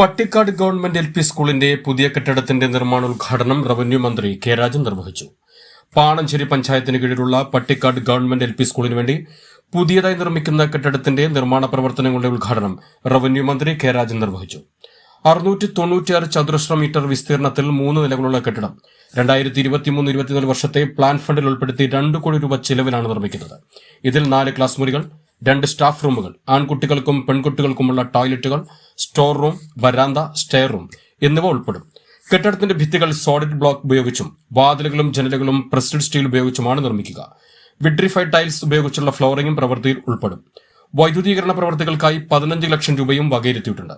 Pattikkad government L P സ്കൂളിന്റെ പുതിയ കെട്ടിടത്തിന്റെ നിർമ്മാണോദ്ഘാടനം റവന്യൂ മന്ത്രി കെ രാജൻ നിർവഹിച്ചു. പാണഞ്ചേരി പഞ്ചായത്തിന് കീഴിലുള്ള പട്ടിക്കാട് ഗവൺമെന്റ് എൽ പി സ്കൂളിന് വേണ്ടി പുതിയതായി നിർമ്മിക്കുന്ന കെട്ടിടത്തിന്റെ നിർമ്മാണ പ്രവർത്തനങ്ങളുടെ ഉദ്ഘാടനം റവന്യൂ മന്ത്രി കെ രാജൻ നിർവഹിച്ചു. അറുന്നൂറ്റി തൊണ്ണൂറ്റിയാറ് ചതുരശ്ര മീറ്റർ വിസ്തീർണത്തിൽ മൂന്ന് നിലകളുള്ള കെട്ടിടം രണ്ടായിരത്തി ഇരുപത്തിമൂന്ന് ഇരുപത്തിനാല് വർഷത്തെ പ്ലാൻ ഫണ്ടിൽ ഉൾപ്പെടുത്തി രണ്ട് കോടി രൂപ ചിലവിലാണ് നിർമ്മിക്കുന്നത്. ഇതിൽ നാല് ക്ലാസ് മുറികൾ രണ്ട് സ്റ്റാഫ് റൂമുകൾ ആൺകുട്ടികൾക്കും പെൺകുട്ടികൾക്കുമുള്ള ടോയ്ലറ്റുകൾ സ്റ്റോർ റൂം വരാന്ത സ്റ്റെയർ റൂം എന്നിവ ഉൾപ്പെടും. കെട്ടിടത്തിന്റെ ഭിത്തികൾ സോളിഡ് ബ്ലോക്ക് ഉപയോഗിച്ചും വാതിലുകളും ജനലുകളും പ്രസ്ഡ് സ്റ്റീൽ ഉപയോഗിച്ചുമാണ് നിർമ്മിക്കുക. വിട്രിഫൈഡ് ടൈൽസ് ഉപയോഗിച്ചുള്ള ഫ്ലോറിംഗും പ്രവൃത്തിയിൽ ഉൾപ്പെടും. വൈദ്യുതീകരണ പ്രവർത്തികൾക്കായി പതിനഞ്ച് ലക്ഷം രൂപയും വകയിരുത്തിയിട്ടുണ്ട്.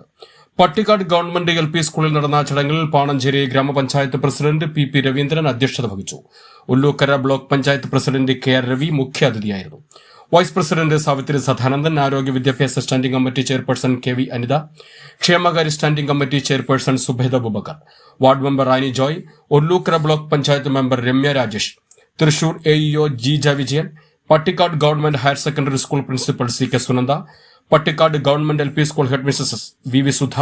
പട്ടിക്കാട് ഗവൺമെന്റ് എൽ പി സ്കൂളിൽ നടന്ന ചടങ്ങിൽ പാണഞ്ചേരി ഗ്രാമപഞ്ചായത്ത് പ്രസിഡന്റ് പി പി രവീന്ദ്രൻ അധ്യക്ഷത വഹിച്ചു. Ullookkara block panchayat president K R Ravi മുഖ്യാതിഥിയായിരുന്നു. Vice president Savithri Sadanandan ആരോഗ്യ വിദ്യാഭ്യാസ standing committee chairperson K V Anitha ക്ഷേമകാര്യ standing committee chairperson Subeda Bubakkar ward member Rani Joy Ollukkara block panchayat member Ramya Rajesh Thrissur A EO Jeeja Vijayan Pattikkad government higher secondary school principal C K Sunanda Pattikkad government L P school head Mrs V V Sudha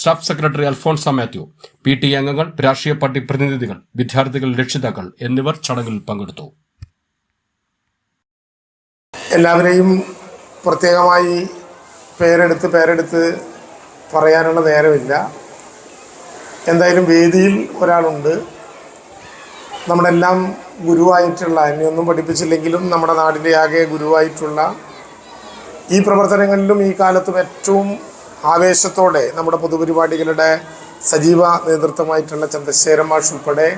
staff secretary Alphonsa Mathew P T അംഗങ്ങൾ രാഷ്ട്രീയ party പ്രതിനിധികൾ വിദ്യാർത്ഥികൾ രക്ഷിതാക്കൾ എന്നിവർ ചടങ്ങിൽ പങ്കെടുത്തു. എല്ലാവരെയും പ്രത്യേകമായി പേരെടുത്ത് പേരെടുത്ത് പറയാനുള്ള നേരമില്ല. എന്തായാലും വേദിയിൽ ഒരാളുണ്ട്. നമ്മളെല്ലാം ഗുരുവായിട്ടുള്ള എന്നെയൊന്നും പഠിപ്പിച്ചില്ലെങ്കിലും നമ്മുടെ നാടിന്റെ ആകെ ഗുരുവായിട്ടുള്ള ഈ പ്രവർത്തനങ്ങളിലും ഈ കാലത്തും ഏറ്റവും ആവേശത്തോടെ നമ്മുടെ പൊതുപരിപാടികളുടെ സജീവ നേതൃത്വമായിട്ടുള്ള ചന്ദ്രശേഖരൻ മാഷ് ഉൾപ്പെടെ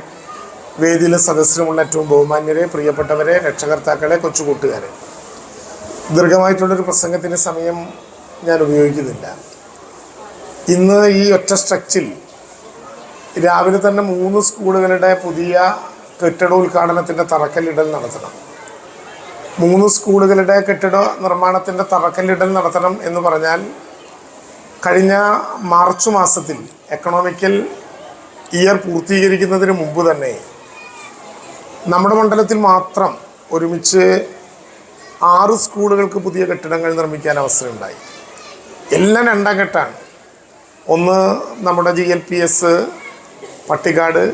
വേദിയിലെ സദസ്സിലുമുള്ള ഏറ്റവും ബഹുമാന്യരെ പ്രിയപ്പെട്ടവരെ രക്ഷകർത്താക്കളെ കൊച്ചുകൂട്ടുകാരെ. ദീർഘമായിട്ടുള്ളൊരു പ്രസംഗത്തിന് സമയം ഞാൻ ഉപയോഗിക്കുന്നില്ല. ഇന്ന് ഈ ഒറ്റ സ്ട്രക്ചിൽ രാവിലെ തന്നെ മൂന്ന് സ്കൂളുകളുടെ പുതിയ കെട്ടിട ഉദ്ഘാടനത്തിന്റെ തറക്കല്ലിടൽ നടത്തണം. മൂന്ന് സ്കൂളുകളുടെ കെട്ടിട നിർമ്മാണത്തിന്റെ തറക്കല്ലിടൽ നടത്തണം എന്ന് പറഞ്ഞാൽ കഴിഞ്ഞ മാർച്ച് മാസത്തിൽ എക്കണോമിക്കൽ ഇയർ പൂർത്തീകരിക്കുന്നതിന് മുമ്പ് തന്നെ നമ്മുടെ മണ്ഡലത്തിൽ മാത്രം ഒരുമിച്ച് ആറ് സ്കൂളുകൾക്ക് പുതിയ കെട്ടിടങ്ങൾ നിർമ്മിക്കാൻ അവസരമുണ്ടായി. എല്ലാം രണ്ടാം ഘട്ടമാണ്. ഒന്ന് നമ്മുടെ G L P S Pattikkad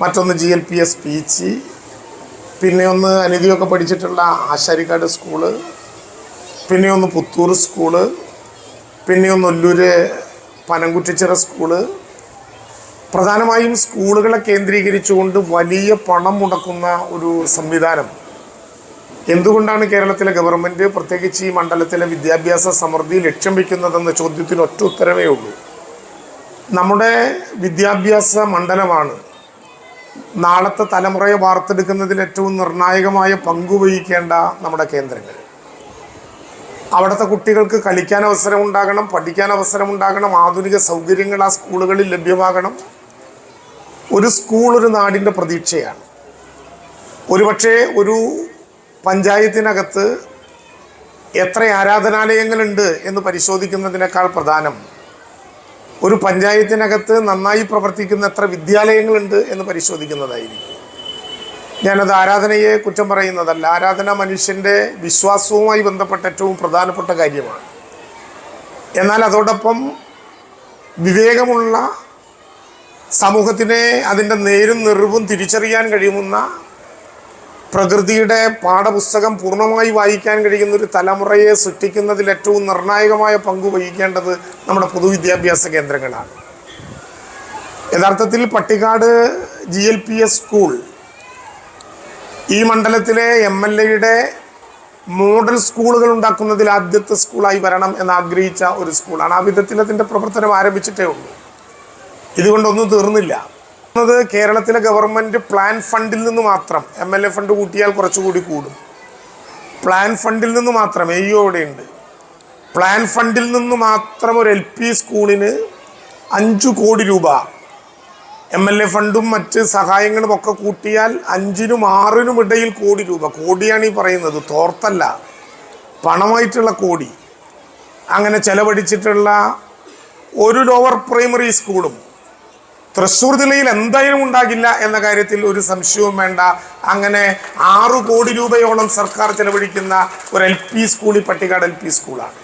മറ്റൊന്ന് G L P S Peechi പിന്നെ ഒന്ന് അനിതിയൊക്കെ പഠിച്ചിട്ടുള്ള ആശാരിക്കാട് സ്കൂൾ പിന്നെ ഒന്ന് പുത്തൂർ സ്കൂൾ പിന്നെ ഒന്ന് ഒല്ലൂര് പനംകുറ്റിച്ചിറ സ്കൂൾ. പ്രധാനമായും സ്കൂളുകളെ കേന്ദ്രീകരിച്ചുകൊണ്ട് വലിയ പണം മുടക്കുന്ന ഒരു സംവിധാനം എന്തുകൊണ്ടാണ് കേരളത്തിലെ ഗവൺമെന്റ് പ്രത്യേകിച്ച് ഈ മണ്ഡലത്തിലെ വിദ്യാഭ്യാസ സമൃദ്ധി ലക്ഷ്യം വയ്ക്കുന്നതെന്ന ചോദ്യത്തിന് ഒറ്റ ഉത്തരവേ ഉള്ളൂ? നമ്മുടെ വിദ്യാഭ്യാസ മണ്ഡലമാണ് നാളത്തെ തലമുറയെ വാർത്തെടുക്കുന്നതിൽ ഏറ്റവും നിർണായകമായ പങ്കുവഹിക്കേണ്ട നമ്മുടെ കേന്ദ്രങ്ങൾ. അവിടുത്തെ കുട്ടികൾക്ക് കളിക്കാൻ അവസരം ഉണ്ടാകണം പഠിക്കാൻ അവസരം ഉണ്ടാകണം ആധുനിക സൗകര്യങ്ങൾ ആ സ്കൂളുകളിൽ ലഭ്യമാകണം. ഒരു സ്കൂൾ ഒരു നാടിന്റെ പ്രതീക്ഷയാണ്. ഒരുപക്ഷെ ഒരു പഞ്ചായത്തിനകത്ത് എത്ര ആരാധനാലയങ്ങളുണ്ട് എന്ന് പരിശോധിക്കുന്നതിനേക്കാൾ പ്രധാനം ഒരു പഞ്ചായത്തിനകത്ത് നന്നായി പ്രവർത്തിക്കുന്ന എത്ര വിദ്യാലയങ്ങളുണ്ട് എന്ന് പരിശോധിക്കുന്നതായിരിക്കും. ഞാനത് ആരാധനയെ കുറ്റം പറയുന്നതല്ല. ആരാധന മനുഷ്യന്റെ വിശ്വാസവുമായി ബന്ധപ്പെട്ട ഏറ്റവും പ്രധാനപ്പെട്ട കാര്യമാണ്. എന്നാൽ അതോടൊപ്പം വിവേകമുള്ള സമൂഹത്തിനെ അതിന്റെ നേരും നിറവും തിരിച്ചറിയാൻ കഴിയുന്ന പ്രകൃതിയുടെ പാഠപുസ്തകം പൂർണമായി വായിക്കാൻ കഴിയുന്ന ഒരു തലമുറയെ സൃഷ്ടിക്കുന്നതിൽ ഏറ്റവും നിർണായകമായ പങ്ക് വഹിക്കേണ്ടത് നമ്മുടെ പൊതുവിദ്യാഭ്യാസ കേന്ദ്രങ്ങളാണ്. യഥാർത്ഥത്തിൽ Pattikkad G L P S school ഈ മണ്ഡലത്തിലെ എം എൽ എയുടെ മോഡൽ സ്കൂളുകൾ ഉണ്ടാക്കുന്നതിൽ ആദ്യത്തെ സ്കൂളായി വരണം എന്ന് ആഗ്രഹിച്ച ഒരു സ്കൂളാണ്. ആ വിധത്തിൽ അതിന്റെ പ്രവർത്തനം ആരംഭിച്ചിട്ടേ ഉള്ളൂ. ഇതുകൊണ്ടൊന്നും തീർന്നില്ല. അത് കേരളത്തിലെ ഗവൺമെന്റ് പ്ലാൻ ഫണ്ടിൽ നിന്ന് മാത്രം എം എൽ എ ഫണ്ട് കൂട്ടിയാൽ കുറച്ചുകൂടി കൂടും. പ്ലാൻ ഫണ്ടിൽ നിന്ന് മാത്രം എ ഇവിടെ ഉണ്ട്. പ്ലാൻ ഫണ്ടിൽ നിന്ന് മാത്രം ഒരു എൽ പി സ്കൂളിന് അഞ്ചു കോടി രൂപ. എം എൽ എ ഫണ്ടും മറ്റ് സഹായങ്ങളും ഒക്കെ കൂട്ടിയാൽ അഞ്ചിനും ആറിനും ഇടയിൽ കോടി രൂപ. കോടിയാണ് ഈ പറയുന്നത് തോർത്തല്ല. പണമായിട്ടുള്ള കോടി. അങ്ങനെ ചെലവഴിച്ചിട്ടുള്ള ഒരു ലോവർ പ്രൈമറി സ്കൂളും തൃശ്ശൂർ ജില്ലയിൽ എന്തായാലും ഉണ്ടാകില്ല എന്ന കാര്യത്തിൽ ഒരു സംശയവും വേണ്ട. അങ്ങനെ ആറു കോടി രൂപയോളം സർക്കാർ ചെലവഴിക്കുന്ന ഒരു എൽ പി സ്കൂൾ ഈ പട്ടിക്കാട് എൽ പി സ്കൂളാണ്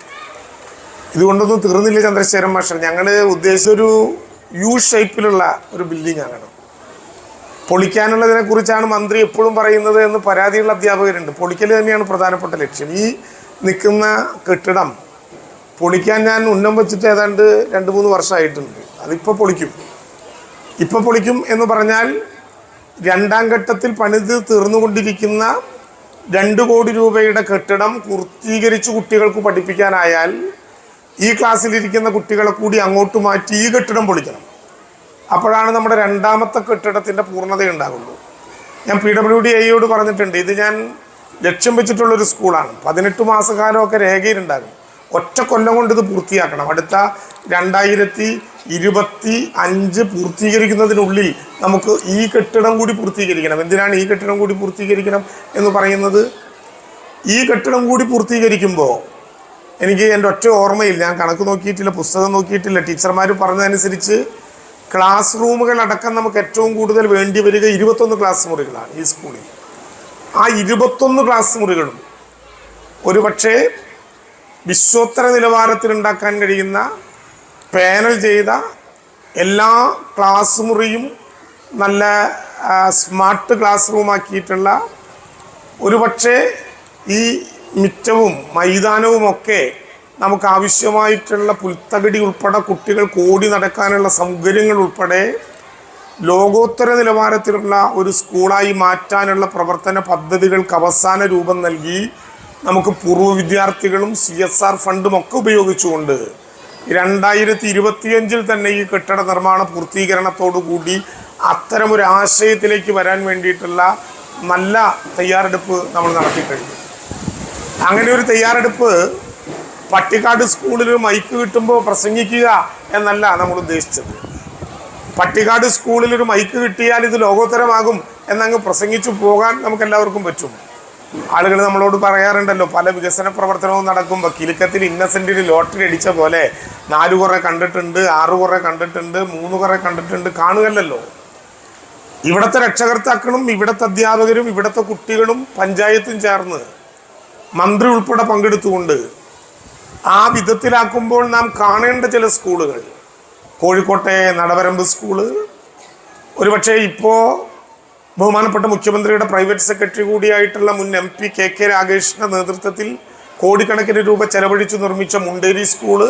ഇതുകൊണ്ടൊന്നും തീർന്നില്ല ചന്ദ്രശേഖരൻ മാഷർ ഞങ്ങൾ ഉദ്ദേശിച്ചൊരു യു ഷേപ്പിലുള്ള ഒരു ബിൽഡിംഗ് ആണ് പൊളിക്കാനുള്ളതിനെ കുറിച്ചാണ് മന്ത്രി എപ്പോഴും പറയുന്നത് എന്ന് പരാതിയുള്ള അധ്യാപകരുണ്ട്. പൊളിക്കൽ തന്നെയാണ് പ്രധാനപ്പെട്ട ലക്ഷ്യം. ഈ നിൽക്കുന്ന കെട്ടിടം പൊളിക്കാൻ ഞാൻ ഉന്നം വെച്ചിട്ട് ഏതാണ്ട് രണ്ട് മൂന്ന് വർഷമായിട്ടുണ്ട്. അതിപ്പോൾ പൊളിക്കും. ഇപ്പോൾ പൊളിക്കും എന്ന് പറഞ്ഞാൽ രണ്ടാം ഘട്ടത്തിൽ പണിത് തീർന്നുകൊണ്ടിരിക്കുന്ന രണ്ട് കോടി രൂപയുടെ കെട്ടിടം പൂർത്തീകരിച്ച് കുട്ടികൾക്ക് പഠിപ്പിക്കാനായാൽ ഈ ക്ലാസ്സിലിരിക്കുന്ന കുട്ടികളെ കൂടി അങ്ങോട്ട് മാറ്റി ഈ കെട്ടിടം പൊളിക്കണം. അപ്പോഴാണ് നമ്മുടെ രണ്ടാമത്തെ കെട്ടിടത്തിന്റെ പൂർണത ഉണ്ടാകുള്ളൂ ഞാൻ പി ഡബ്ല്യു ഡി ഐയോട് പറഞ്ഞിട്ടുണ്ട് ഇത് ഞാൻ ലക്ഷ്യം വെച്ചിട്ടുള്ളൊരു സ്കൂളാണ്. പതിനെട്ട് മാസക്കാലമൊക്കെ രേഖയിലുണ്ടാകും. ഒറ്റ കൊല്ലം കൊണ്ട് ഇത് പൂർത്തിയാക്കണം. അടുത്ത രണ്ടായിരത്തി ഇരുപത്തി അഞ്ച് പൂർത്തീകരിക്കുന്നതിനുള്ളിൽ നമുക്ക് ഈ കെട്ടിടം കൂടി പൂർത്തീകരിക്കണം. എന്തിനാണ് ഈ കെട്ടിടം കൂടി പൂർത്തീകരിക്കണം എന്ന് പറയുന്നത്? ഈ കെട്ടിടം കൂടി പൂർത്തീകരിക്കുമ്പോൾ എനിക്ക് എന്റെ ഒറ്റ ഓർമ്മയിൽ ഞാൻ കണക്ക് നോക്കിയിട്ടില്ല പുസ്തകം നോക്കിയിട്ടില്ല. ടീച്ചർമാർ പറഞ്ഞതനുസരിച്ച് ക്ലാസ് റൂമുകളടക്കം നമുക്ക് ഏറ്റവും കൂടുതൽ വേണ്ടി വരിക ഇരുപത്തൊന്ന് ക്ലാസ് മുറികളാണ് ഈ സ്കൂളിൽ. ആ ഇരുപത്തൊന്ന് ക്ലാസ് മുറികളും ഒരുപക്ഷെ വിശ്വോത്തര നിലവാരത്തിൽ ഉണ്ടാക്കാൻ കഴിയുന്ന പാനൽ ചെയ്ത എല്ലാ ക്ലാസ് മുറിയും നല്ല സ്മാർട്ട് ക്ലാസ് റൂമാക്കിയിട്ടുള്ള ഒരുപക്ഷെ ഈ മിറ്റവും മൈതാനവുമൊക്കെ നമുക്ക് ആവശ്യമായിട്ടുള്ള പുൽത്തകടി ഉൾപ്പെടെ കുട്ടികൾ ഓടി നടക്കാനുള്ള സൗകര്യങ്ങൾ ഉൾപ്പെടെ ലോകോത്തര നിലവാരത്തിലുള്ള ഒരു സ്കൂളായി മാറ്റാനുള്ള പ്രവർത്തന പദ്ധതികൾക്ക് അവസാന രൂപം നൽകി നമുക്ക് പൂർവ വിദ്യാർത്ഥികളും സി എസ് ആർ ഫണ്ടും ഒക്കെ ഉപയോഗിച്ചുകൊണ്ട് രണ്ടായിരത്തി ഇരുപത്തിയഞ്ചിൽ തന്നെ ഈ കെട്ടിട നിർമ്മാണ പൂർത്തീകരണത്തോടു കൂടി അത്തരമൊരു ആശയത്തിലേക്ക് വരാൻ വേണ്ടിയിട്ടുള്ള നല്ല തയ്യാറെടുപ്പ് നമ്മൾ നടത്തി കഴിഞ്ഞു. അങ്ങനെ ഒരു തയ്യാറെടുപ്പ് പട്ടിക്കാട് സ്കൂളിൽ മൈക്ക് കിട്ടുമ്പോൾ പ്രസംഗിക്കുക എന്നല്ല നമ്മൾ ഉദ്ദേശിച്ചത്. പട്ടിക്കാട് സ്കൂളിൽ ഒരു മൈക്ക് കിട്ടിയാൽ ഇത് ലോകോത്തരമാകും എന്നങ്ങ് പ്രസംഗിച്ചു പോകാൻ നമുക്ക് എല്ലാവർക്കും പറ്റും. ആളുകൾ നമ്മളോട് പറയാറുണ്ടല്ലോ പല വികസന പ്രവർത്തനവും നടക്കുമ്പോൾ കിലുക്കത്തിൽ ഇന്നസെന്റിന് ലോട്ടറി അടിച്ച പോലെ നാലു കുറെ കണ്ടിട്ടുണ്ട് ആറു കുറെ കണ്ടിട്ടുണ്ട് മൂന്ന് കുറെ കണ്ടിട്ടുണ്ട് കാണുകയല്ലോ ഇവിടുത്തെ രക്ഷകർത്താക്കളും ഇവിടുത്തെ അധ്യാപകരും ഇവിടുത്തെ കുട്ടികളും പഞ്ചായത്തും ചേർന്ന് മന്ത്രി ഉൾപ്പെടെ പങ്കെടുത്തുകൊണ്ട് ആ വിധത്തിലാക്കുമ്പോൾ നാം കാണേണ്ട ചില സ്കൂളുകൾ. കോഴിക്കോട്ടെ നടവരമ്പ് സ്കൂൾ. ഒരുപക്ഷെ ഇപ്പോൾ ബഹുമാനപ്പെട്ട മുഖ്യമന്ത്രിയുടെ പ്രൈവറ്റ് സെക്രട്ടറി കൂടിയായിട്ടുള്ള മുൻ എം പി കെ കെ രാഗേഷിന്റെ നേതൃത്വത്തിൽ കോടിക്കണക്കിന് രൂപ ചെലവഴിച്ച് നിർമ്മിച്ച മുണ്ടേരി സ്കൂൾ.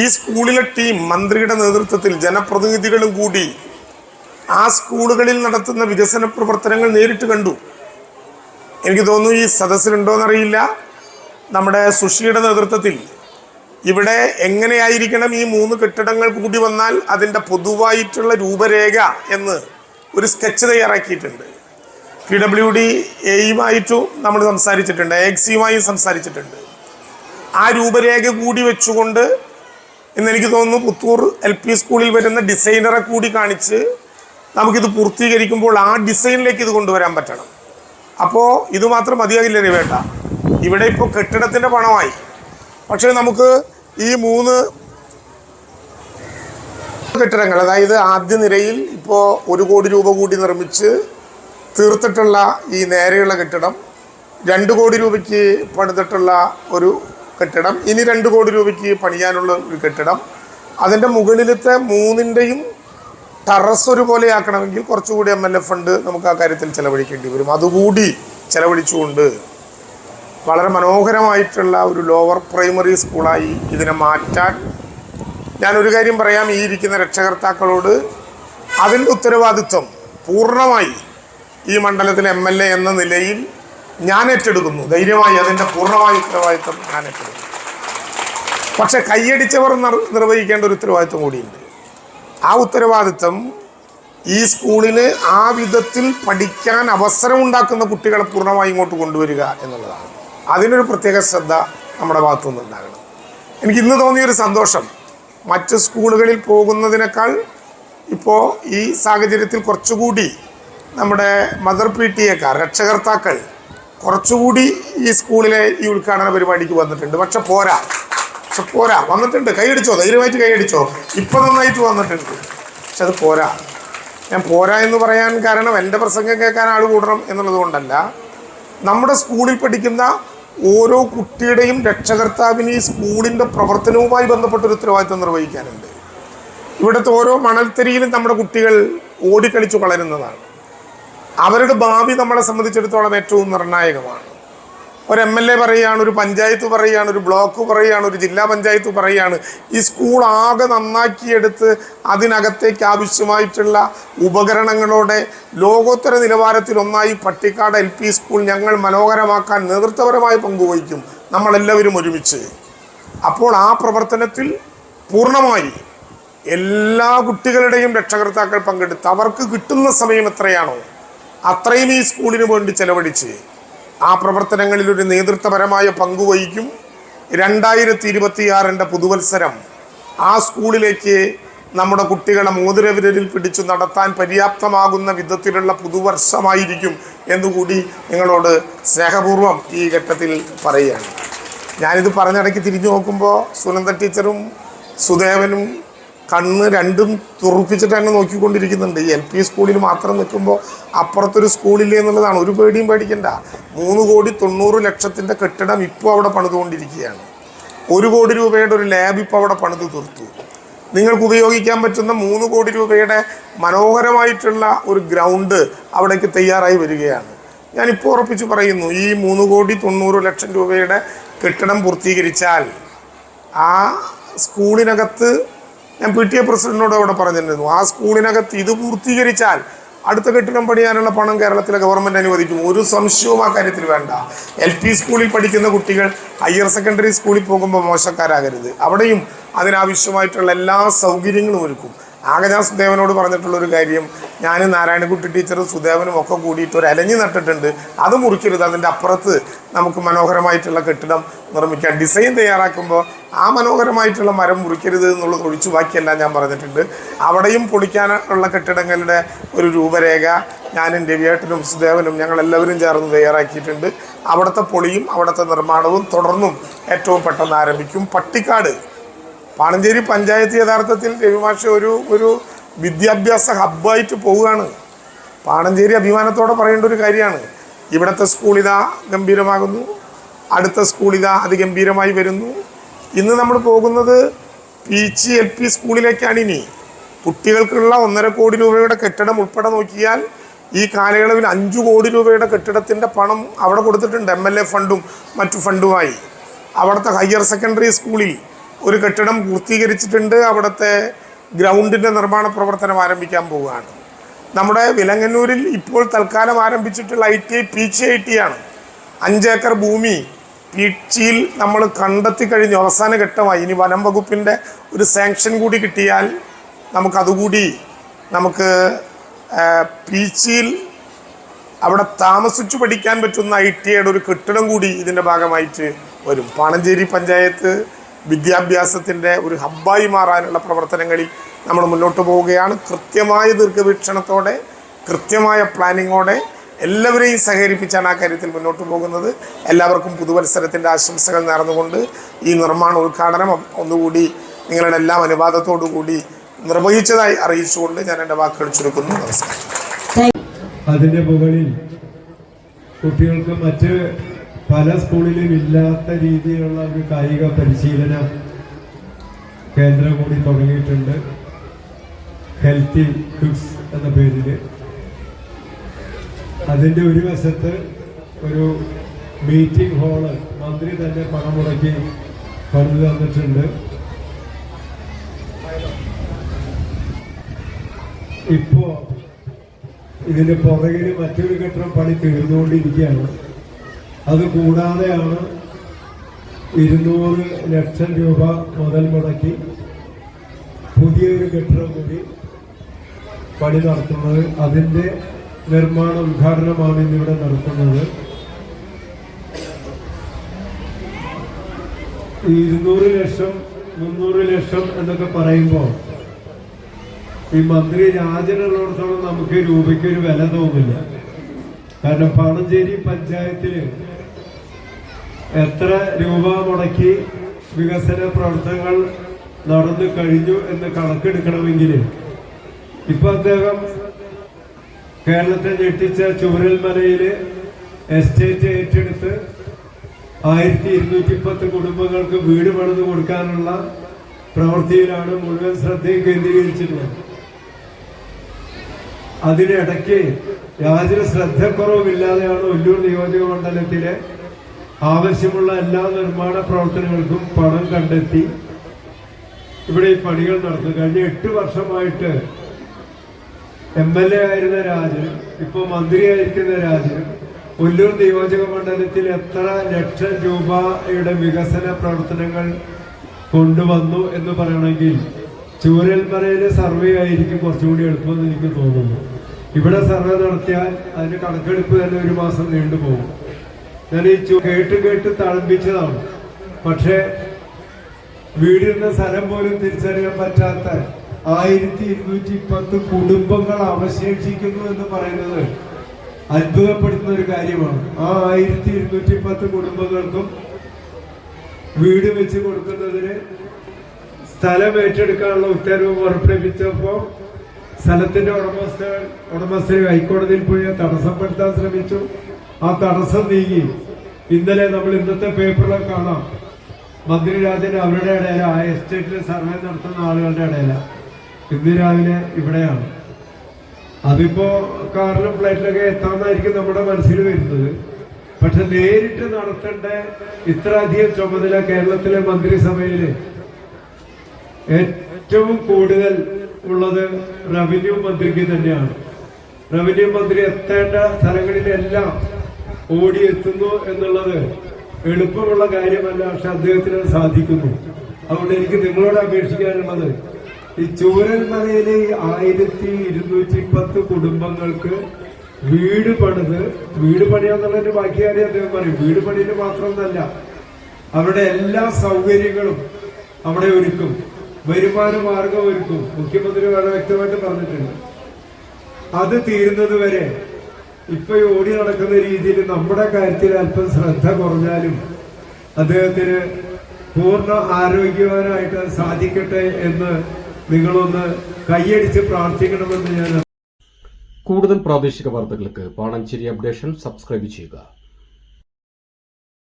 ഈ സ്കൂളിലെ ടീം മന്ത്രിയുടെ നേതൃത്വത്തിൽ ജനപ്രതിനിധികളും കൂടി ആ സ്കൂളുകളിൽ നടത്തുന്ന വികസന പ്രവർത്തനങ്ങൾ നേരിട്ട് കണ്ടു. എനിക്ക് തോന്നുന്നു ഈ സദസ്സിലുണ്ടോയെന്നറിയില്ല നമ്മുടെ സുഷിയുടെ നേതൃത്വത്തിൽ ഇവിടെ എങ്ങനെയായിരിക്കണം ഈ മൂന്ന് കെട്ടിടങ്ങൾ കൂടി വന്നാൽ അതിന്റെ പൊതുവായിട്ടുള്ള രൂപരേഖ എന്ന് ഒരു സ്കെച്ച് തയ്യാറാക്കിയിട്ടുണ്ട്. പി ഡബ്ല്യു ഡി എയുമായിട്ടും നമ്മൾ സംസാരിച്ചിട്ടുണ്ട് എക്സിയുമായും സംസാരിച്ചിട്ടുണ്ട്. ആ രൂപരേഖ കൂടി വെച്ചുകൊണ്ട് എന്നെനിക്ക് തോന്നുന്നു പുത്തൂർ എൽ പി സ്കൂളിൽ വരുന്ന ഡിസൈനറെ കൂടി കാണിച്ച് നമുക്കിത് പൂർത്തീകരിക്കുമ്പോൾ ആ ഡിസൈനിലേക്ക് ഇത് കൊണ്ടുവരാൻ പറ്റണം. അപ്പോൾ ഇത് മാത്രം മതിയാകില്ല രവേട്ട ഇവിടെ ഇപ്പോൾ കെട്ടിടത്തിന്റെ പണമായി. പക്ഷേ നമുക്ക് ഈ മൂന്ന് കെട്ടിടങ്ങൾ അതായത് ആദ്യ നിരയിൽ ഇപ്പോൾ ഒരു കോടി രൂപ കൂടി നിർമ്മിച്ച് തീർത്തിട്ടുള്ള ഈ നേരെയുള്ള കെട്ടിടം രണ്ട് കോടി രൂപയ്ക്ക് പണിതിട്ടുള്ള ഒരു കെട്ടിടം ഇനി രണ്ട് കോടി രൂപയ്ക്ക് പണിയാനുള്ള ഒരു കെട്ടിടം. അതിന്റെ മുകളിലത്തെ മൂന്നിന്റെയും ടെറസ് ഒരുപോലെ ആക്കണമെങ്കിൽ കുറച്ചുകൂടി എം എൽ എ ഫണ്ട് നമുക്ക് ആ കാര്യത്തിൽ ചിലവഴിക്കേണ്ടി വരും. അതുകൂടി ചിലവഴിച്ചുകൊണ്ട് വളരെ മനോഹരമായിട്ടുള്ള ഒരു ലോവർ പ്രൈമറി സ്കൂളായി ഇതിനെ മാറ്റാൻ ഞാനൊരു കാര്യം പറയാം. ഈ ഇരിക്കുന്ന രക്ഷകർത്താക്കളോട് അതിന്റെ ഉത്തരവാദിത്വം പൂർണമായി ഈ മണ്ഡലത്തിലെ എം എൽ എ എന്ന നിലയിൽ ഞാൻ ഏറ്റെടുക്കുന്നു. ധൈര്യമായി അതിന്റെ പൂർണമായ ഉത്തരവാദിത്വം ഞാൻ ഏറ്റെടുക്കുന്നു. പക്ഷെ കൈയടിച്ചവർ നിർ- നിർവഹിക്കേണ്ട ഒരു ഉത്തരവാദിത്വം കൂടിയുണ്ട്. ആ ഉത്തരവാദിത്വം ഈ സ്കൂളിന് ആ വിധത്തിൽ പഠിക്കാൻ അവസരമുണ്ടാക്കുന്ന കുട്ടികളെ പൂർണമായി ഇങ്ങോട്ട് കൊണ്ടുവരിക എന്നുള്ളതാണ്. അതിനൊരു പ്രത്യേക ശ്രദ്ധ നമ്മുടെ ഭാഗത്തുനിന്ന് നിന്നുണ്ടാകണം എനിക്ക് ഇന്ന് തോന്നിയൊരു സന്തോഷം. മറ്റ് സ്കൂളുകളിൽ പോകുന്നതിനേക്കാൾ ഇപ്പോൾ ഈ സാഹചര്യത്തിൽ കുറച്ചുകൂടി നമ്മുടെ മദർ പി ടി എക്കാർ രക്ഷകർത്താക്കൾ കുറച്ചുകൂടി ഈ സ്കൂളിലെ ഈ ഉദ്ഘാടന പരിപാടിക്ക് വന്നിട്ടുണ്ട്. പക്ഷെ പോരാ. പക്ഷെ പോരാ. വന്നിട്ടുണ്ട്. കൈയടിച്ചോ? ധൈര്യമായിട്ട് കൈയടിച്ചോ? ഇപ്പം നന്നായിട്ട് വന്നിട്ടുണ്ട്. പക്ഷെ അത് പോരാ. ഞാൻ പോരാ എന്ന് പറയാൻ കാരണം എന്റെ പ്രസംഗം കേൾക്കാൻ ആൾ കൂടണം എന്നുള്ളത് കൊണ്ടല്ല. നമ്മുടെ സ്കൂളിൽ പഠിക്കുന്ന ഓരോ കുട്ടിയുടെയും രക്ഷകർത്താവിന് ഈ സ്കൂളിന്റെ പ്രവർത്തനവുമായി ബന്ധപ്പെട്ട ഒരു ഉത്തരവാദിത്വം നിർവഹിക്കാനുണ്ട്. ഇവിടുത്തെ ഓരോ മണൽത്തരിയിലും നമ്മുടെ കുട്ടികൾ ഓടിക്കളിച്ചു വളരുന്നതാണ്. അവരുടെ ഭാവി നമ്മളെ സംബന്ധിച്ചിടത്തോളം ഏറ്റവും നിർണായകമാണ്. ഒരു എം എൽ എ പറയുകയാണ് ഒരു പഞ്ചായത്ത് പറയുകയാണ് ഒരു ബ്ലോക്ക് പറയുകയാണ് ഒരു ജില്ലാ പഞ്ചായത്ത് പറയുകയാണ് ഈ സ്കൂൾ ആകെ നന്നാക്കിയെടുത്ത് അതിനകത്തേക്ക് ആവശ്യമായിട്ടുള്ള ഉപകരണങ്ങളോടെ ലോകോത്തര നിലവാരത്തിൽ ഒന്നായി പട്ടിക്കാട് എൽ പി സ്കൂൾ ഞങ്ങൾ മനോഹരമാക്കാൻ നേതൃത്വപരമായി പങ്കുവഹിക്കും നമ്മളെല്ലാവരും ഒരുമിച്ച്. അപ്പോൾ ആ പ്രവർത്തനത്തിൽ പൂർണമായി എല്ലാ കുട്ടികളുടെയും രക്ഷകർത്താക്കൾ പങ്കെടുത്ത് അവർക്ക് കിട്ടുന്ന സമയം എത്രയാണോ അത്രയും ഈ സ്കൂളിന് വേണ്ടി ചെലവഴിച്ച്. ആ പ്രവർത്തനങ്ങളിൽ ഒരു നേതൃത്വപരമായ പങ്കുവഹിക്കും രണ്ടായിരത്തി ഇരുപത്തിയാറിന്റെ പുതുവത്സരം ആ സ്കൂളിലേക്ക് നമ്മുടെ കുട്ടികളെ മോതിരവിരലിൽ പിടിച്ചു നടത്താൻ പര്യാപ്തമാകുന്ന വിധത്തിലുള്ള പുതുവർഷമായിരിക്കും എന്നുകൂടി നിങ്ങളോട് സ്നേഹപൂർവം ഈ ഘട്ടത്തിൽ പറയുകയാണ്. ഞാനിത് പറഞ്ഞിടയ്ക്ക് തിരിഞ്ഞു നോക്കുമ്പോൾ സുനന്ദ ടീച്ചറും സുദേവനും കണ്ണ് രണ്ടും തുറപ്പിച്ചിട്ട് തന്നെ നോക്കിക്കൊണ്ടിരിക്കുന്നുണ്ട് എൽ പി സ്കൂളിൽ മാത്രം നിൽക്കുമ്പോൾ അപ്പുറത്തൊരു സ്കൂളില്ലേ എന്നുള്ളതാണ്. ഒരു പേടിയും പേടിക്കണ്ട. മൂന്ന് കോടി തൊണ്ണൂറ് ലക്ഷത്തിന്റെ കെട്ടിടം ഇപ്പോൾ അവിടെ പണിതുകൊണ്ടിരിക്കുകയാണ്. ഒരു കോടി രൂപയുടെ ഒരു ലാബ് ഇപ്പോൾ അവിടെ പണിത് തീർത്തു. നിങ്ങൾക്ക് ഉപയോഗിക്കാൻ പറ്റുന്ന മൂന്ന് കോടി രൂപയുടെ മനോഹരമായിട്ടുള്ള ഒരു ഗ്രൗണ്ട് അവിടേക്ക് തയ്യാറായി വരികയാണ്. ഞാനിപ്പോൾ ഉറപ്പിച്ച് പറയുന്നു ഈ മൂന്ന് കോടി തൊണ്ണൂറ് ലക്ഷം രൂപയുടെ കെട്ടിടം പൂർത്തീകരിച്ചാൽ ആ സ്കൂളിനകത്ത് ഞാൻ പി ടി എ പ്രസിഡന്റിനോട് അവിടെ പറഞ്ഞിരുന്നു. ആ സ്കൂളിനകത്ത് ഇത് പൂർത്തീകരിച്ചാൽ അടുത്ത കെട്ടിടം പണിയാനുള്ള പണം കേരളത്തിലെ ഗവൺമെന്റ് അനുവദിക്കും. ഒരു സംശയവും ആ കാര്യത്തിൽ വേണ്ട. എൽ പി സ്കൂളിൽ പഠിക്കുന്ന കുട്ടികൾ ഹയർ സെക്കൻഡറി സ്കൂളിൽ പോകുമ്പോൾ മോശക്കാരാകരുത്. അവിടെയും അതിനാവശ്യമായിട്ടുള്ള എല്ലാ സൗകര്യങ്ങളും ഒരുക്കും. ആകെ ഞാൻ സുദേവനോട് പറഞ്ഞിട്ടുള്ള ഒരു കാര്യം ഞാൻ നാരായണക്കുട്ടി ടീച്ചറും സുദേവനും ഒക്കെ കൂടിയിട്ട് ഒരു അലഞ്ഞു നട്ടിട്ടുണ്ട്. അത് മുറിക്കരുത്. അതിന്റെ അപ്പുറത്ത് നമുക്ക് മനോഹരമായിട്ടുള്ള കെട്ടിടം നിർമ്മിക്കാം ഡിസൈൻ തയ്യാറാക്കുമ്പോൾ ആ മനോഹരമായിട്ടുള്ള മരം മുറിക്കരുത് എന്നുള്ളത് ഒഴിച്ചു ബാക്കിയെല്ലാം ഞാൻ പറഞ്ഞിട്ടുണ്ട്. അവിടെയും പൊളിക്കാനുള്ള കെട്ടിടങ്ങളുടെ ഒരു രൂപരേഖ ഞാനും രവിയേട്ടനും സുദേവനും ഞങ്ങളെല്ലാവരും ചേർന്ന് തയ്യാറാക്കിയിട്ടുണ്ട്. അവിടുത്തെ പൊളിയും അവിടുത്തെ നിർമ്മാണവും തുടർന്നും ഏറ്റവും പെട്ടെന്ന് ആരംഭിക്കും. പട്ടിക്കാട്. പാണഞ്ചേരി പഞ്ചായത്ത് യഥാർത്ഥത്തിൽ രവിമാഷ ഒരു ഒരു വിദ്യാഭ്യാസ ഹബ്ബായിട്ട് പോവുകയാണ്. പാണഞ്ചേരി അഭിമാനത്തോടെ പറയേണ്ട ഒരു കാര്യമാണ്. ഇവിടുത്തെ സ്കൂൾ ഇതാ ഗംഭീരമാകുന്നു. അടുത്ത സ്കൂൾ ഇതാ അതിഗംഭീരമായി വരുന്നു. ഇന്ന് നമ്മൾ പോകുന്നത് പീച്ചി എൽ പി സ്കൂളിലേക്കാണ് ഇനി. കുട്ടികൾക്കുള്ള ഒന്നര കോടി രൂപയുടെ കെട്ടിടം ഉൾപ്പെടെ നോക്കിയാൽ ഈ കാലയളവിൽ അഞ്ചു കോടി രൂപയുടെ കെട്ടിടത്തിന്റെ പണം അവിടെ കൊടുത്തിട്ടുണ്ട് എം എൽ എ ഫണ്ടും മറ്റു ഫണ്ടുമായി. അവിടുത്തെ ഹയർ സെക്കൻഡറി സ്കൂളിൽ ഒരു കെട്ടിടം പൂർത്തീകരിച്ചിട്ടുണ്ട്. അവിടുത്തെ ഗ്രൗണ്ടിന്റെ നിർമ്മാണ പ്രവർത്തനം ആരംഭിക്കാൻ പോവുകയാണ്. നമ്മുടെ വിലങ്ങന്നൂരിൽ ഇപ്പോൾ തൽക്കാലം ആരംഭിച്ചിട്ടുള്ള I T Peechi I T ആണ്. അഞ്ചേക്കർ ഭൂമി പീച്ചിയിൽ നമ്മൾ കണ്ടെത്തി കഴിഞ്ഞു. അവസാന ഘട്ടമായി. ഇനി വനം വകുപ്പിന്റെ ഒരു സാങ്ഷൻ കൂടി കിട്ടിയാൽ നമുക്കതുകൂടി നമുക്ക് പീച്ചിയിൽ അവിടെ താമസിച്ചു പഠിക്കാൻ പറ്റുന്ന ഐ ടി ഐയുടെ ഒരു കെട്ടിടം കൂടി ഇതിന്റെ ഭാഗമായിട്ട് വരും. പാണഞ്ചേരി പഞ്ചായത്ത് വിദ്യാഭ്യാസത്തിന്റെ ഒരു ഹബ്ബായി മാറാനുള്ള പ്രവർത്തനങ്ങളിൽ നമ്മൾ മുന്നോട്ട് പോവുകയാണ്. കൃത്യമായ ദീർഘവീക്ഷണത്തോടെ കൃത്യമായ പ്ലാനിങ്ങോടെ എല്ലാവരെയും സഹകരിപ്പിച്ചാണ് ആ കാര്യത്തിൽ മുന്നോട്ട് പോകുന്നത്. എല്ലാവർക്കും പുതുവത്സരത്തിന്റെ ആശംസകൾ നേർന്നുകൊണ്ട് ഈ നിർമ്മാണ ഉദ്ഘാടനം ഒന്നുകൂടി നിങ്ങളുടെ എല്ലാം അനുവാദത്തോടു കൂടി നിർവഹിച്ചതായി അറിയിച്ചുകൊണ്ട് ഞാൻ എന്റെ വാക്കുകൾ ചുരുക്കുന്നു. നമസ്കാരം. അതിന്റെ മുകളിൽ കുട്ടികൾക്ക് മറ്റ് പല സ്കൂളിലും ഇല്ലാത്ത രീതിയിലുള്ള ഒരു കായിക പരിശീലന കേന്ദ്രം കൂടി തുടങ്ങിയിട്ടുണ്ട്. ഹെൽത്തി കിഡ്സ് എന്ന പേരിൽ അതിന്റെ ഒരു വശത്ത് ഒരു മീറ്റിംഗ് ഹാൾ മന്ത്രി തന്നെ പണം മുടക്കി പണിത് തന്നിട്ടുണ്ട്. ഇപ്പോൾ ഇതിന്റെ പുറകിൽ മറ്റൊരു കെട്ടിടം പണി തീർന്നുകൊണ്ടിരിക്കുകയാണ്. അത് കൂടാതെയാണ് ഇരുന്നൂറ് ലക്ഷം രൂപ മുതൽ മുടക്കി പുതിയൊരു കെട്ടിടം കൂടി പണി നടത്തുന്നത്. അതിന്റെ നിർമ്മാണ ഉദ്ഘാടനമാണ് ഇന്നിവിടെ നടത്തുന്നത്. ഇരുന്നൂറ് ലക്ഷം മുന്നൂറ് ലക്ഷം എന്നൊക്കെ പറയുമ്പോൾ ഈ മന്ത്രി രാജനുള്ളിടത്തോളം നമുക്ക് രൂപയ്ക്ക് ഒരു വില തോന്നില്ല. കാരണം പാണഞ്ചേരി പഞ്ചായത്തിൽ എത്ര രൂപ മുടക്കി വികസന പ്രവർത്തനങ്ങൾ നടന്നു കഴിഞ്ഞു എന്ന് കണക്കെടുക്കണമെങ്കിൽ? ഇപ്പൊ അദ്ദേഹം കേരളത്തെ ഞെട്ടിച്ച ചൂരൽമലയിൽ എസ്റ്റേറ്റ് ഏറ്റെടുത്ത് ആയിരത്തി ഇരുന്നൂറ്റി പത്ത് കുടുംബങ്ങൾക്ക് വീട് പണിത് കൊടുക്കാനുള്ള പ്രവൃത്തിയിലാണ് മുഴുവൻ ശ്രദ്ധയും കേന്ദ്രീകരിച്ചിട്ടുള്ളത്. അതിനിടയ്ക്ക് യാതൊരു ശ്രദ്ധക്കുറവുമില്ലാതെയാണ് ഒല്ലൂർ നിയോജക മണ്ഡലത്തിലെ ആവശ്യമുള്ള എല്ലാ നിർമ്മാണ പ്രവർത്തനങ്ങൾക്കും പണം കണ്ടെത്തി ഇവിടെ പണികൾ നടന്നു കഴിഞ്ഞ എട്ട് വർഷമായിട്ട് എം എൽ എ ആയിരുന്ന രാജനും ഇപ്പോൾ മന്ത്രിയായിരിക്കുന്ന രാജനും ഒല്ലൂർ നിയോജക മണ്ഡലത്തിൽ എത്ര ലക്ഷം രൂപയുടെ വികസന പ്രവർത്തനങ്ങൾ കൊണ്ടുവന്നു എന്ന് പറയണമെങ്കിൽ ചൂരൽമലയിലെ സർവേ ആയിരിക്കും കുറച്ചുകൂടി എളുപ്പമെന്ന് എനിക്ക് തോന്നുന്നു. ഇവിടെ സർവേ നടത്തിയാൽ അതിന്റെ കണക്കെടുപ്പ് തന്നെ ഒരു മാസം നീണ്ടുപോകും. ഞാൻ ഈ കേട്ട് കേട്ട് തളമ്പിച്ചതാണ്. പക്ഷേ വീടിരുന്ന സ്ഥലം പോലും തിരിച്ചറിയാൻ പറ്റാത്ത ആയിരത്തി ഇരുന്നൂറ്റി പത്ത് കുടുംബങ്ങൾ അവശേഷിക്കുന്നു എന്ന് പറയുന്നത് അത്ഭുതപ്പെടുന്ന ഒരു കാര്യമാണ്. ആ ആയിരത്തി ഇരുന്നൂറ്റി പത്ത് കുടുംബങ്ങൾക്കും വീട് വെച്ച് കൊടുക്കുന്നതിന് സ്ഥലം ഏറ്റെടുക്കാനുള്ള ഉത്തരവ് പുറപ്പെടുവിച്ചപ്പോൾ സ്ഥലത്തിന്റെ ഉടമസ്ഥ ഉടമസ്ഥരെ ഹൈക്കോടതിയിൽ പോയി തടസ്സപ്പെടുത്താൻ ശ്രമിച്ചു. ആ തടസ്സം നീങ്ങി. ഇന്നലെ നമ്മൾ ഇന്നത്തെ പേപ്പറിലൊക്കെ കാണാം. മന്ത്രി രാജൻ അവരുടെ ഇടയില ആ എസ്റ്റേറ്റിൽ സർവേ നടത്തുന്ന ആളുകളുടെ ഇടയില. ഇന്ന് രാവിലെ ഇവിടെയാണ്. അതിപ്പോ കാറിലും ഫ്ലൈറ്റിലൊക്കെ എത്താമെന്നായിരിക്കും നമ്മുടെ മനസ്സിൽ വരുന്നത്. പക്ഷെ നേരിട്ട് നടത്തേണ്ട ഇത്ര അധികം ചുമതല കേരളത്തിലെ മന്ത്രിസഭയിൽ ഏറ്റവും കൂടുതൽ ഉള്ളത് റവന്യൂ മന്ത്രിക്ക് തന്നെയാണ്. റവന്യൂ മന്ത്രി എത്തേണ്ട സ്ഥലങ്ങളിലെല്ലാം ഓടിയെത്തുന്നു എന്നുള്ളത് എളുപ്പമുള്ള കാര്യമല്ല പക്ഷെ അദ്ദേഹത്തിന് സാധിക്കുന്നു. അതുകൊണ്ട് എനിക്ക് നിങ്ങളോട് അപേക്ഷിക്കാനുള്ളത് ഈ ചൂരന്മലയിലെ ആയിരത്തി ഇരുന്നൂറ്റി പത്ത് കുടുംബങ്ങൾക്ക് വീട് പണിത് വീട് പണിയാന്നുള്ളതിന്റെ ബാക്കി കാര്യം അദ്ദേഹം പറയും. വീട് പണിയിൽ മാത്രമെന്നല്ല അവരുടെ എല്ലാ സൗകര്യങ്ങളും അവിടെ ഒരുക്കും. വരുമാന മാർഗം ഒരുക്കും. മുഖ്യമന്ത്രി വളരെ വ്യക്തമായിട്ട് പറഞ്ഞിട്ടുണ്ട്. അത് തീരുന്നത് വരെ ഇപ്പൊ ഓടി നടക്കുന്ന രീതിയിൽ നമ്മുടെ കാര്യത്തിൽ അല്പം ശ്രദ്ധ കുറഞ്ഞാലും അദ്ദേഹത്തിന് പൂർണ ആരോഗ്യവാനായിട്ട് സാധിക്കട്ടെ എന്ന് നിങ്ങളൊന്ന് കൈയടിച്ച് പ്രാർത്ഥിക്കണമെന്ന് ഞാൻ കൂടുതൽ പ്രാദേശിക വാർത്തകൾക്ക് പാണഞ്ചേരി അപ്ഡേഷൻ സബ്സ്ക്രൈബ് ചെയ്യുക.